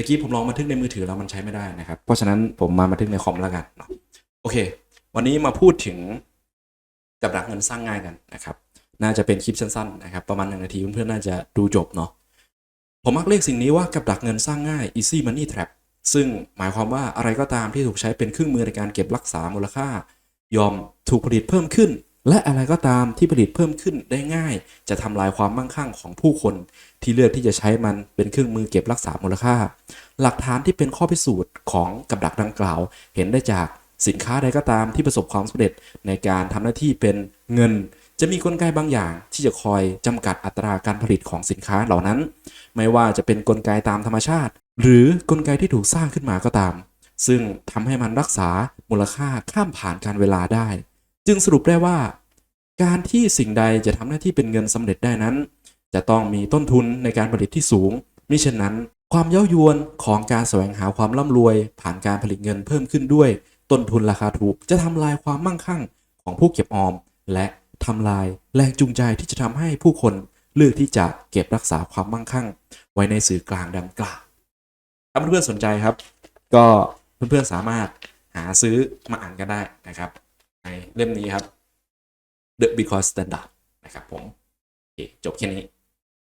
ตะกี้ผมลองบันทึกในมือถือแล้วมันใช้ไม่ได้นะครับ เพราะฉะนั้นผมมาบันทึกในคอมแล้วกันเนาะโอเค วันนี้มาพูดถึงกับดักเงินสร้างง่ายกันนะครับ น่าจะเป็นคลิปสั้นๆนะครับ ประมาณหนึ่งนาทีเพื่อนๆน่าจะดูจบเนาะผมมักเรียกสิ่งนี้ว่ากับดักเงินสร้างง่าย easy money trap ซึ่งหมายความว่าอะไรก็ตามที่ถูกใช้เป็นเครื่องมือในการเก็บรักษามูลค่ายอมถูกผลิตเพิ่มขึ้น และอะไรก็ตามที่ผลิตเพิ่มขึ้นได้ง่าย จะทำลายความมั่งคั่งของผู้คน ที่เลือกที่จะใช้มันเป็นเครื่องมือเก็บรักษามูลค่า หลักฐานที่เป็นข้อพิสูจน์ของกับดักดังกล่าว เห็นได้จากสินค้าใดก็ตามที่ประสบความสำเร็จในการทำหน้าที่เป็นเงิน จะมีกลไกบางอย่างที่จะคอยจำกัดอัตราการผลิตของสินค้าเหล่านั้น ไม่ว่าจะเป็นกลไกตามธรรมชาติ หรือกลไกที่ถูกสร้างขึ้นมาก็ตาม ซึ่งทำให้มันรักษามูลค่าข้ามผ่านการเวลาได้ จึงสรุปได้ว่า การที่สิ่งใดจะทำหน้าที่เป็นเงินสำเร็จได้นั้น จะต้องมีต้นทุนในการผลิตที่สูงมิฉะนั้น ความเย้ายวนของการแสวงหาความร่ำรวย ผ่านการผลิตเงินเพิ่มขึ้นด้วย ต้นทุนราคาถูกจะทำลายความมั่งคั่งของผู้เก็บออม และทำลายแรงจูงใจที่จะทำให้ผู้คนเลือกที่จะเก็บรักษาความมั่งคั่ง ไว้ในสื่อกลางดังกล่าวถ้าเพื่อนๆสนใจครับ ก็เพื่อนๆสามารถหาซื้อมาอ่านกันได้นะครับ ในเล่มนี้ครับ The Bitcoin Standard นะครับผมจบแค่นี้